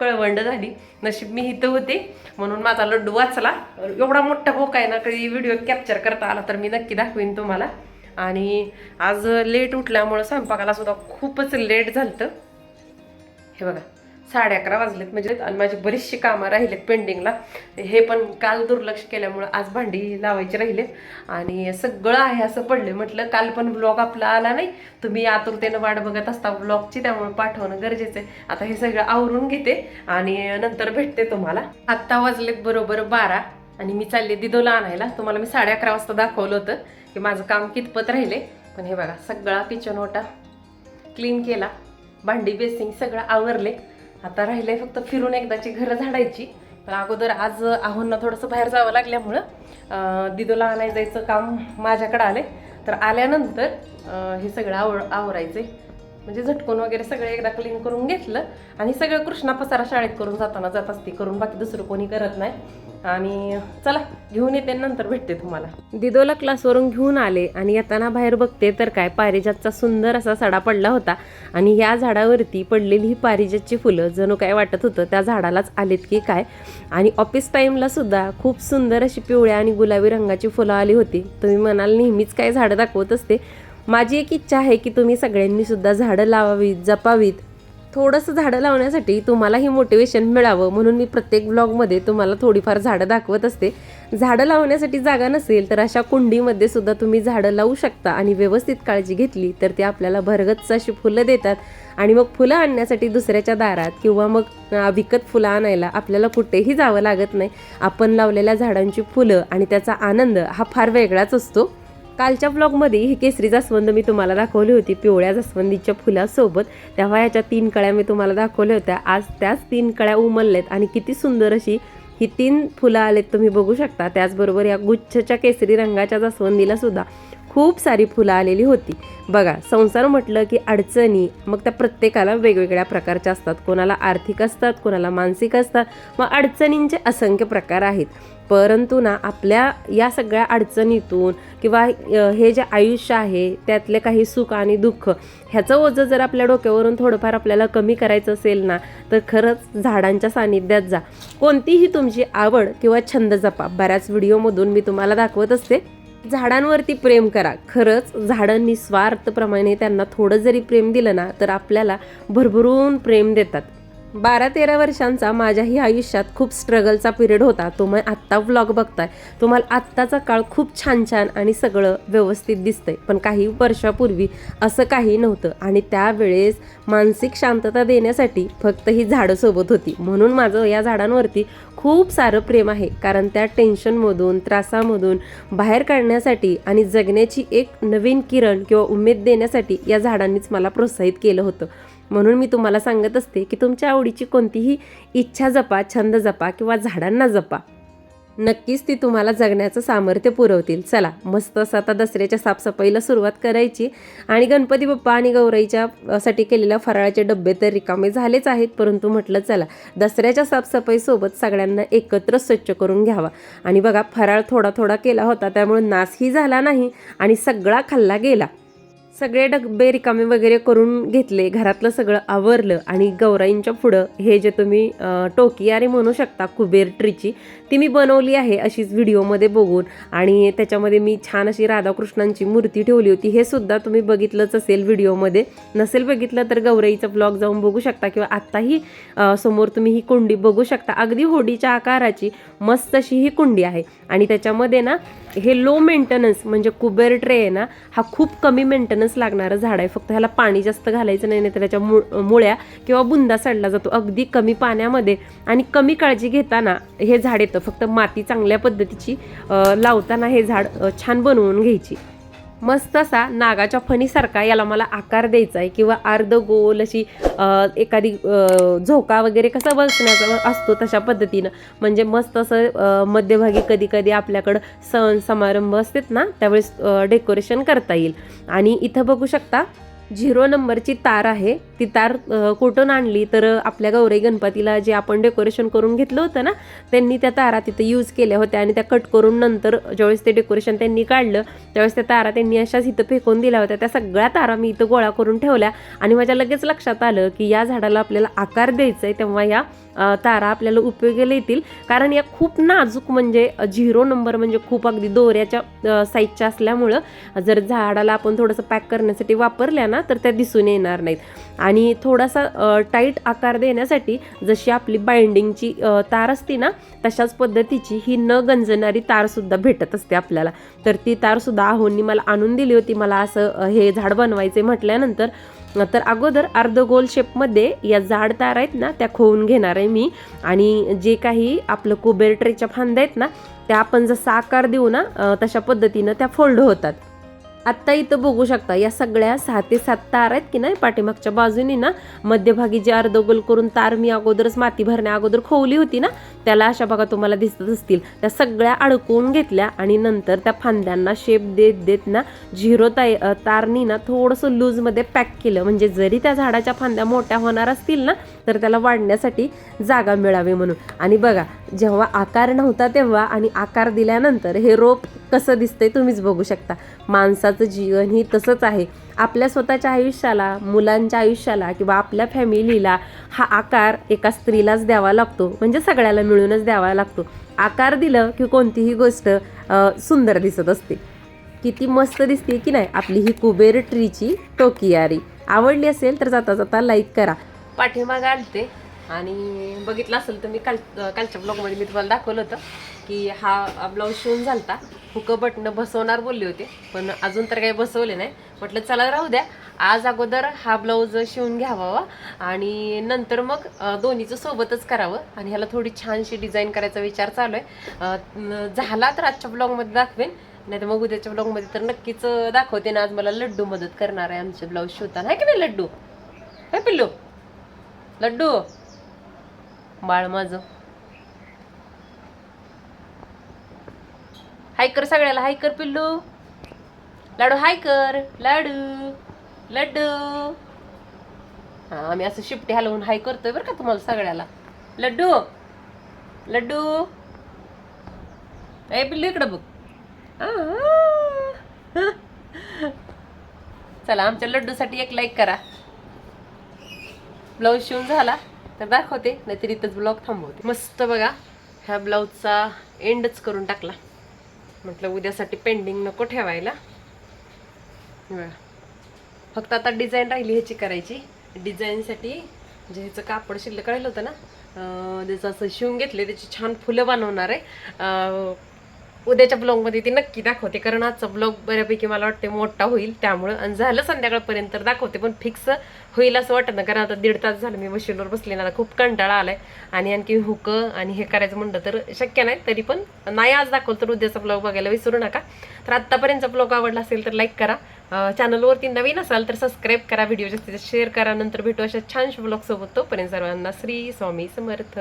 कळवंड झाली. नशीब मी इथं होते म्हणून माझा लड्डू वाचला. एवढा मोठा भोका आहे ना कधी व्हिडिओ कॅप्चर करता आला तर मी नक्की दाखवीन तुम्हाला. आणि आज लेट उठल्यामुळं स्वयंपाकाला सुद्धा खूपच लेट झालं हे बघा. साडे अकरा वाजलेत म्हणजे आणि माझी बरीचशी कामं राहिलेत पेंडिंगला हे पण काल दुर्लक्ष केल्यामुळं आज भांडी लावायची राहिलेत. आणि सगळं आहे असं पडले म्हटलं काल पण ब्लॉग आपला आला नाही. तुम्ही आतुरतेनं वाट बघत असता ब्लॉगची त्यामुळे पाठवणं गरजेचं आहे. आता हे सगळं आवरून घेते आणि नंतर भेटते तुम्हाला. आत्ता वाजलेत बरोबर बारा आणि मी चालले दिदोला आणायला. तुम्हाला मी साडे अकरा वाजता दाखवलं होतं की माझं काम कितपत राहिले. पण हे बघा सगळा किचन ओटा क्लीन केला. भांडी बेसिंग सगळं आवरले. आता राहिलंय फक्त फिरून एकदाची घरं झाडायची. पण अगोदर आज आहोंना थोडंसं बाहेर जावं लागल्यामुळं दिदोला आणाय जायचं काम माझ्याकडं आले तर आल्यानंतर हे सगळं आव आवरायचं आहे म्हणजे झटकून वगैरे सगळं एकदा क्लीन करून घेतलं आणि सगळं कृष्णा पसारा शाळेत करून जाताना जात असते करून बाकी दुसरं कोणी करत नाही. आणि चला घेऊन येते नंतर भेटते तुम्हाला. दिदोला क्लासवरून घेऊन आले आणि येताना बाहेर बघते तर काय पारिजातचा सुंदर असा सडा पडला होता आणि या झाडावरती पडलेली ही पारिजातची फुलं जणू काय वाटत होतं त्या झाडालाच आलेत की काय? आणि ऑफिस टाईमला सुद्धा खूप सुंदर अशी पिवळ्या आणि गुलाबी रंगाची फुलं आली होती. तुम्ही म्हणाल नेहमीच काय झाडं दाखवत असते? माझी एक इच्छा आहे की तुम्ही सगळ्यांनी सुद्धा झाडं लावावीत जपावीत. थोडंसं झाडं लावण्यासाठी तुम्हालाही मोटिवेशन मिळावं म्हणून मी प्रत्येक ब्लॉगमध्ये तुम्हाला थोडीफार झाडं दाखवत असते. झाडं लावण्यासाठी जागा नसेल तर अशा कुंडीमध्ये सुद्धा तुम्ही झाडं लावू शकता आणि व्यवस्थित काळजी घेतली तर ते आपल्याला भरगच्च अशी फुलं देतात आणि मग फुलं आणण्यासाठी दुसऱ्याच्या दारात किंवा मग विकत फुलं आणायला आपल्याला कुठेही जावं लागत नाही. आपण लावलेल्या झाडांची फुलं आणि त्याचा आनंद हा फार वेगळाच असतो. कालच्या ब्लॉगमध्ये ही केसरी जास्वंद मी तुम्हाला दाखवली होती. पिवळ्या जास्वंदीच्या फुलासोबत तेव्हा याच्या तीन कळ्या मी तुम्हाला दाखवल्या होत्या. आज त्याच तीन कळ्या उमलल्यात आणि किती सुंदर अशी ही तीन फुलं आलेत तुम्ही बघू शकता. त्याचबरोबर या गुच्छच्या केसरी रंगाच्या जास्वंदीला सुद्धा खूप सारी फुलं आलेली होती. बघा संसार म्हटलं की अडचणी मग त्या प्रत्येकाला वेगवेगळ्या प्रकारच्या असतात. कोणाला आर्थिक असतात कोणाला मानसिक असतात. मग अडचणींचे असंख्य प्रकार आहेत. परंतु ना आपल्या या सगळ्या अडचणीतून किंवा हे जे आयुष्य आहे त्यातले काही सुख आणि दुःख ह्याचं ओझं जर आपल्या डोक्यावरून थोडंफार आपल्याला कमी करायचं असेल ना तर खरंच झाडांच्या सानिध्यात जा. कोणतीही तुमची आवड किंवा छंद जपा. बऱ्याच व्हिडिओमधून मी तुम्हाला दाखवत असते. झाडांवरती प्रेम करा. खरंच झाडं निस्वार्थप्रमाणे त्यांना थोडं जरी प्रेम दिलं ना तर आपल्याला भरभरून प्रेम देतात. बारा तेरा वर्षांचा माझ्याही आयुष्यात खूप स्ट्रगलचा पिरियड होता. तुम्ही आत्ता व्लॉग बघताय. तुम्हाला आत्ताचा काळ खूप छान छान आणि सगळं व्यवस्थित दिसतंय. पण काही वर्षापूर्वी असं काही नव्हतं आणि त्यावेळेस मानसिक शांतता देण्यासाठी फक्त ही झाडं सोबत होती. म्हणून माझं या झाडांवरती खूप सारं प्रेम आहे. कारण त्या टेन्शनमधून त्रासामधून बाहेर काढण्यासाठी आणि जगण्याची एक नवीन किरण किंवा उमेद देण्यासाठी या झाडांनीच मला प्रोत्साहित केलं होतं. म्हणून मी तुम्हाला सांगत असते की तुमच्या आवडीची कोणतीही इच्छा जपा छंद जपा किंवा झाडांना जपा. नक्कीच ती तुम्हाला जगण्याचं सामर्थ्य पुरवतील. चला मस्त असं आता दसऱ्याच्या साफसफाईला सुरुवात करायची. आणि गणपती बाप्पा आणि गौराईच्या साठी केलेल्या फराळाचे डबे तर रिकामे झालेच आहेत. परंतु म्हटलं चला दसऱ्याच्या साफसफाईसोबत सगळ्यांना एकत्र स्वच्छ करून घ्यावा. आणि बघा फराळ थोडा थोडा केला होता त्यामुळे नासही झाला नाही आणि सगळा खाल्ला गेला. सगळे डबे रिकामे वगैरे करून घेतले. घरातलं सगळं आवरलं आणि गौराईंच्या पुढं हे जे तुम्ही टोकी टोकियारी म्हणू शकता कुबेर ट्रीची ती मी बनवली आहे अशीच व्हिडिओमध्ये बघून. आणि त्याच्यामध्ये मी छान अशी राधाकृष्णांची मूर्ती ठेवली होती. हे सुद्धा तुम्ही बघितलंच असेल व्हिडिओमध्ये. नसेल बघितलं तर गौराईचा ब्लॉग जाऊन बघू शकता किंवा आत्ताही समोर तुम्ही ही कुंडी बघू शकता. अगदी होडीच्या आकाराची मस्त अशी ही कुंडी आहे. आणि त्याच्यामध्ये ना हे लो मेंटेनन्स म्हणजे कुबेर ट्रे आहे ना हा खूप कमी मेंटेनन्स लागणारं झाड आहे. फक्त ह्याला पाणी जास्त घालायचं नाही नाही तर त्याच्या मुळ्या किंवा बुंदा सडला जातो. अगदी कमी पाण्यामध्ये आणि कमी काळजी घेताना हे झाड येतं. फक्त माती चांगल्या पद्धतीची लावताना हे झाड छान बनवून घ्यायची. मस्त असा नागाच्या फणीसारखा याला मला आकार द्यायचा आहे किंवा अर्ध गोल अशी एखादी झोका वगैरे कसा बसण्याचा असतो तशा पद्धतीनं. म्हणजे मस्त असं मध्यभागी कधी कधी आपल्याकडं सण समारंभ असतात ना त्यावेळेस डेकोरेशन करता येईल. आणि इथं बघू शकता झिरो नंबरची तार आहे. ती तार कुठून आणली? तर आपल्या गौरी गणपतीला जे आपण डेकोरेशन करून घेतलं होतं ना त्यांनी त्या तारा तिथं यूज केल्या होत्या आणि त्या कट करून नंतर ज्यावेळेस ते डेकोरेशन त्यांनी काढलं त्यावेळेस त्या तारा त्यांनी अशाच इथं फेकून दिल्या होत्या. त्या सगळ्या तारा मी इथं गोळा करून ठेवल्या आणि माझ्या लगेच लक्षात आलं की या झाडाला आपल्याला आकार द्यायचा आहे तेव्हा या तारा आपल्याला उपयोगाला येतील. कारण या खूप नाजूक म्हणजे झिरो नंबर म्हणजे खूप अगदी दोऱ्याच्या साईजच्या असल्यामुळं जर झाडाला आपण थोडंसं पॅक करण्यासाठी वापरल्या ना तर त्या दिसून येणार नाहीत. आणि थोडासा टाईट आकार देण्यासाठी जशी आपली बाइंडिंगची तार असते ना तशाच पद्धतीची ही न गंजणारी तारसुद्धा भेटत असते आपल्याला. तर ती तारसुद्धा आहोंनी मला आणून दिली होती. मला असं हे झाड बनवायचे म्हटल्यानंतर तर अगोदर अर्धगोल शेपमध्ये या जाड तार आहेत ना त्या खोवून घेणार आहे मी. आणि जे काही आपलं कुबेर ट्रेच्या फांद्या आहेत ना त्या आपण जसा आकार देऊ ना तशा पद्धतीनं त्या फोल्ड होतात. आत्ता इथं बघू शकता या सगळ्या सहा ते सात तार आहेत की नाही पाठीमागच्या बाजूनी ना मध्यभागी जे अर्धगोल करून तार मी अगोदरच माती भरण्या अगोदर खोवली होती ना त्याला अशा बघा तुम्हाला दिसत असतील. त्या सगळ्या अडकवून घेतल्या आणि नंतर त्या फांद्यांना शेप देत देत ना झिरो ताई तारनी ना थोडंसं लूजमध्ये पॅक केलं. म्हणजे जरी त्या झाडाच्या फांद्या मोठ्या होणार असतील ना तर त्याला वाढण्यासाठी जागा मिळावी म्हणून. आणि बघा जेव्हा आकार नव्हता तेव्हा आणि आकार दिल्यानंतर हे रोप कसं दिसतंय तुम्हीच बघू शकता. माणसाचं जीवन ही तसंच आहे. आपल्या स्वतःच्या आयुष्याला मुलांच्या आयुष्याला किंवा आपल्या फॅमिलीला हा आकार एका स्त्रीलाच द्यावा लागतो. म्हणजे सगळ्याला मिळूनच द्यावा लागतो. आकार दिलं की कोणतीही गोष्ट सुंदर दिसत असते. किती मस्त दिसते की नाही? आपली ही कुबेर ट्रीची टोकियारी. आवडली असेल तर जाता जाता लाईक करा. पाठीमागं आलते. आणि बघितलं असेल तर मी काल कालच्या ब्लॉगमध्ये मी तुम्हाला दाखवलं होतं की हा ब्लाऊज शिवून झालता. हुक बटणं बसवणार बोलले होते पण अजून तर काही बसवले नाही. म्हटलं चला राहू द्या. आज अगोदर हा ब्लाऊज शिवून घ्यावा आणि नंतर मग दोन्हीचं सोबतच करावं. आणि ह्याला थोडी छानशी डिझाईन करायचा विचार चालू आहे. झाला तर आजच्या ब्लॉगमध्ये दाखवेन. नाही तर मग उद्याच्या ब्लॉगमध्ये तर नक्कीच दाखवते ना. आज मला लड्डू मदत करणार आहे आमचे ब्लाऊज शिवताना. आहे की नाही लड्डू? काय पिल्लू? लड्डू? बाळ माझं. हाय कर सगळ्याला हाय कर पिल्लू. लाडू हाय कर. लाडू लड्डू. हा आम्ही असं शिफ्टी हलवून हाय करतोय बरं का तुम्हाला सगळ्याला. लड्डू लड्डू. ए पिल्लू इकडं बघ. चला आमच्या लड्डूसाठी एक लाईक करा. ब्लाऊज शिवून झाला. तर दाखवते नाहीतर इथंच ब्लॉग थांबवते. मस्त बघा ह्या ब्लाऊजचा एंडच करून टाकला. म्हटलं उद्यासाठी पेंडिंग नको ठेवायला. फक्त आता डिझाईन राहिली ह्याची करायची. डिझाईनसाठी जे ह्याचं कापड शिल्लक राहिलं होतं ना त्याचं असं शिवून घेतले त्याची छान फुलं बनवणार आहे. उद्याच्या ब्लॉगमध्ये ती नक्की दाखवते. कारण आजचा ब्लॉग बऱ्यापैकी मला वाटते मोठा होईल. त्यामुळं आणि झालं संध्याकाळपर्यंत तर दाखवते. पण फिक्स होईल असं वाटत ना कारण आता दीड तास झालं मी मशीनवर बसले ना आता खूप कंटाळा आलाय. आणि आणखी हुक आणि हे करायचं म्हणलं तर शक्य नाही. तरी पण नाही आज दाखवलं तर उद्याचा ब्लॉग बघायला विसरू नका. तर आत्तापर्यंतचा ब्लॉग आवडला असेल तर लाईक करा. चॅनलवरती नवीन असाल तर सबस्क्राईब करा. व्हिडिओ जास्तीत जास्त शेअर करा. नंतर भेटू अशा छानशा ब्लॉगसोबत. तोपर्यंत सर्वांना श्री स्वामी समर्थ.